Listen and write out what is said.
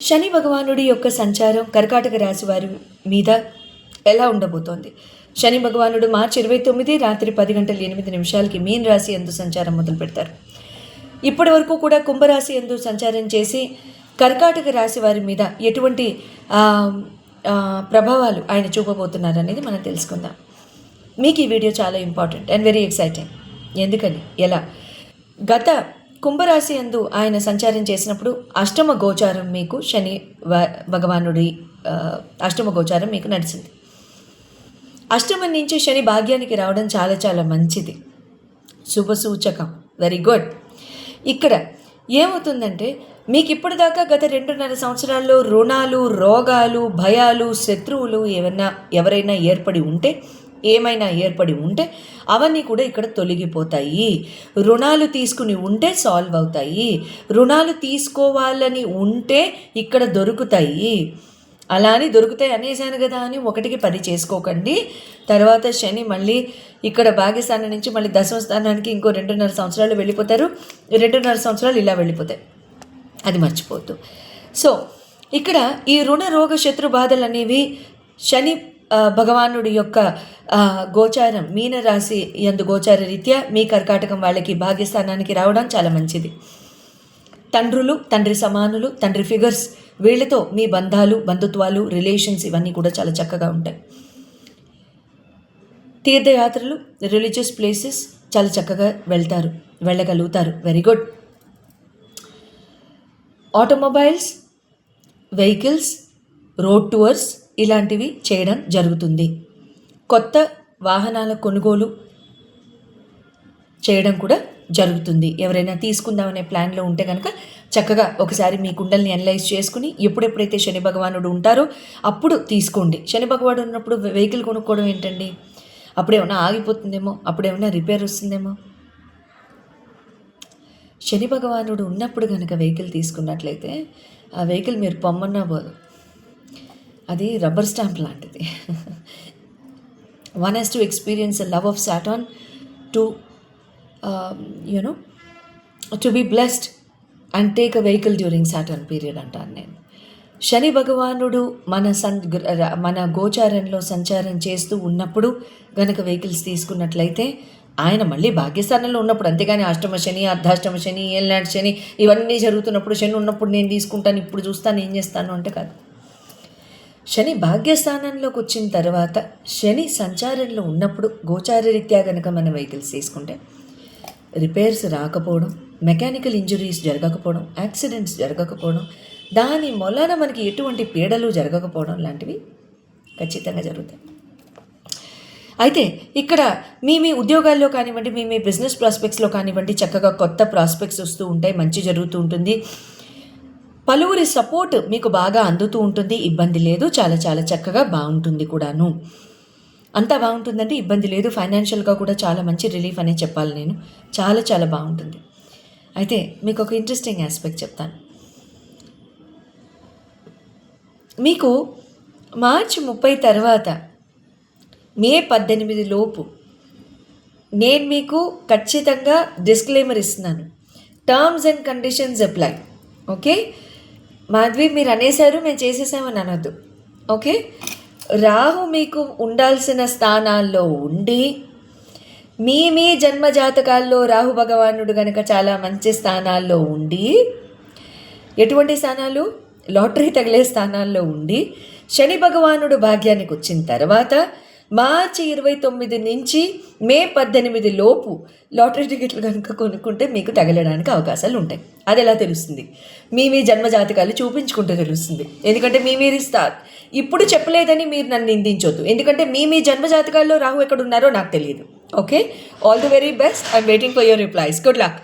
శని భగవానుడి యొక్క సంచారం కర్కాటక రాశి వారి మీద ఎలా ఉండబోతోంది? శని భగవానుడు మార్చి ఇరవై తొమ్మిది రాత్రి పది గంటల ఎనిమిది నిమిషాలకి మీన్ రాశి ఎందు సంచారం మొదలు పెడతారు. ఇప్పటి వరకు కూడా కుంభరాశి ఎందు సంచారం చేసి కర్కాటక రాశి వారి మీద ఎటువంటి ప్రభావాలు ఆయన చూపబోతున్నారు అనేది మనం తెలుసుకుందాం. మీకు ఈ వీడియో చాలా ఇంపార్టెంట్ అండ్ వెరీ ఎక్సైటింగ్. ఎందుకని? ఎలా? గత కుంభరాశి ఎందు ఆయన సంచారం చేసినప్పుడు అష్టమ గోచారం మీకు శని భగవానుడి అష్టమ గోచారం మీకు నడిచింది. అష్టమం నుంచి శని భాగ్యానికి రావడం చాలా చాలా మంచిది. శుభ సూచకం. వెరీ గుడ్ ఇక్కడ ఏమవుతుందంటే మీకు ఇప్పటిదాకా గత రెండున్నర సంవత్సరాల్లో రుణాలు రోగాలు భయాలు శత్రువులు ఏమైనా ఎవరైనా ఏర్పడి ఉంటే ఏమైనా ఏర్పడి ఉంటే అవన్నీ కూడా ఇక్కడ తొలగిపోతాయి. రుణాలు తీసుకుని ఉంటే సాల్వ్ అవుతాయి. రుణాలు తీసుకోవాలని ఉంటే ఇక్కడ దొరుకుతాయి. అలా అని దొరుకుతాయి అనేసాను కదా అని ఒకటికి పది చేసుకోకండి. తర్వాత శని మళ్ళీ ఇక్కడ భాగ్యస్థానం నుంచి మళ్ళీ దశమ స్థానానికి ఇంకో రెండున్నర సంవత్సరాలు వెళ్ళిపోతారు. రెండున్నర సంవత్సరాలు ఇలా వెళ్ళిపోతాయి. అది మర్చిపోవద్దు. సో ఇక్కడ ఈ రుణ రోగ శత్రు బాధలు అనేవి శని భగవానుడి యొక్క గోచారం మీనరాశి ఎందు గోచార రీత్యా మీ కర్కాటకం వాళ్ళకి భాగ్యస్థానానికి రావడం చాలా మంచిది. తండ్రులు తండ్రి సమానులు తండ్రి ఫిగర్స్ వీళ్ళతో మీ బంధాలు బంధుత్వాలు రిలేషన్స్ ఇవన్నీ కూడా చాలా చక్కగా ఉంటాయి. తీర్థయాత్రలు రిలీజియస్ ప్లేసెస్ చాలా చక్కగా వెళ్తారు వెళ్ళగలుగుతారు. Very good. Automobiles vehicles road tours ఇలాంటివి చేయడం జరుగుతుంది. కొత్త వాహనాల కొనుగోలు చేయడం కూడా జరుగుతుంది. ఎవరైనా తీసుకుందామనే ప్లాన్లో ఉంటే కనుక చక్కగా ఒకసారి మీ కుండల్ని అనలైజ్ చేసుకుని ఎప్పుడెప్పుడైతే శని భగవానుడు ఉంటారో అప్పుడు తీసుకోండి. శని భగవాడు ఉన్నప్పుడు వెహికల్ కొనుక్కోవడం ఏంటండి? అప్పుడేమన్నా ఆగిపోతుందేమో? అప్పుడేమన్నా రిపేర్ వస్తుందేమో? శని భగవానుడు ఉన్నప్పుడు కనుక వెహికల్ తీసుకున్నట్లయితే ఆ వెహికల్ మీరు పొమ్మన్నా పోదు అది రబ్బర్ స్టాంప్ లాంటిది. One has to experience love of Saturn to you know to be blessed and take a vehicle during Saturn period అంటాను నేను. శని భగవానుడు మన సన్ మన గోచారంలో సంచారం చేస్తూ ఉన్నప్పుడు గనక వెహికల్స్ తీసుకున్నట్లయితే ఆయన మళ్ళీ భాగ్యస్థానంలో ఉన్నప్పుడు అంతేగాని అష్టమ శని అర్ధాష్టమ శని ఏళ్ళనాటి శని ఇవన్నీ జరుగుతున్నప్పుడు శని ఉన్నప్పుడు నేను తీసుకుంటాను ఇప్పుడు చూస్తాను ఏం చేస్తాను అంటే కాదు. శని భాగ్యస్థానంలోకి వచ్చిన తర్వాత శని సంచారంలో ఉన్నప్పుడు గోచారరీత్యా గనక మన వెహికల్స్ తీసుకుంటే రిపేర్స్ రాకపోవడం మెకానికల్ ఇంజురీస్ జరగకపోవడం యాక్సిడెంట్స్ జరగకపోవడం దాని మొలన మనకి ఎటువంటి పీడలు జరగకపోవడం లాంటివి ఖచ్చితంగా జరుగుతాయి. అయితే ఇక్కడ మీ మీ ఉద్యోగాల్లో కానివ్వండి మీ మీ బిజినెస్ ప్రాస్పెక్ట్స్లో కానివ్వండి చక్కగా కొత్త ప్రాస్పెక్ట్స్ వస్తూ ఉంటాయి మంచి జరుగుతూ ఉంటుంది. పలువురి సపోర్ట్ మీకు బాగా అందుతూ ఉంటుంది. ఇబ్బంది లేదు. చాలా చాలా చక్కగా బాగుంటుంది కూడాను. అంతా బాగుంటుందంటే ఇబ్బంది లేదు. ఫైనాన్షియల్గా కూడా చాలా మంచి రిలీఫ్ అనే చెప్పాలి నేను. చాలా చాలా బాగుంటుంది. అయితే మీకు ఒక ఇంట్రెస్టింగ్ ఆస్పెక్ట్ చెప్తాను. మీకు మార్చి ముప్పై తర్వాత మే పద్దెనిమిది లోపు నేను మీకు ఖచ్చితంగా డిస్క్లైమర్ ఇస్తున్నాను. Terms and conditions apply okay Madhavi మీరు అనేసారు మేము చేసేసామని అనొద్దు. ఓకే? రాహు మీకు ఉండాల్సిన స్థానాల్లో ఉండి మీ మీ జన్మ జాతకాల్లో రాహు భగవానుడు కనుక చాలా మంచి స్థానాల్లో ఉండి ఎటువంటి స్థానాలు? లాటరీ తగిలే స్థానాల్లో ఉండి శని భగవానుడు భాగ్యానికి వచ్చిన తర్వాత మార్చి ఇరవై తొమ్మిది నుంచి మే పద్దెనిమిది లోపు లాటరీ టికెట్లు కనుక కొనుక్కుంటే మీకు తగలడానికి అవకాశాలు ఉంటాయి. అది ఎలా తెలుస్తుంది? మీ మీ జన్మజాతకాలు చూపించుకుంటే తెలుస్తుంది. ఎందుకంటే మీ మీరు ఇస్తారు. ఇప్పుడు చెప్పలేదని మీరు నన్ను నిందించొద్దు. ఎందుకంటే మీ మీ జన్మజాతకాల్లో రాహు ఎక్కడ ఉన్నారో నాకు తెలియదు. Okay? All the very best I'm waiting for your replies good luck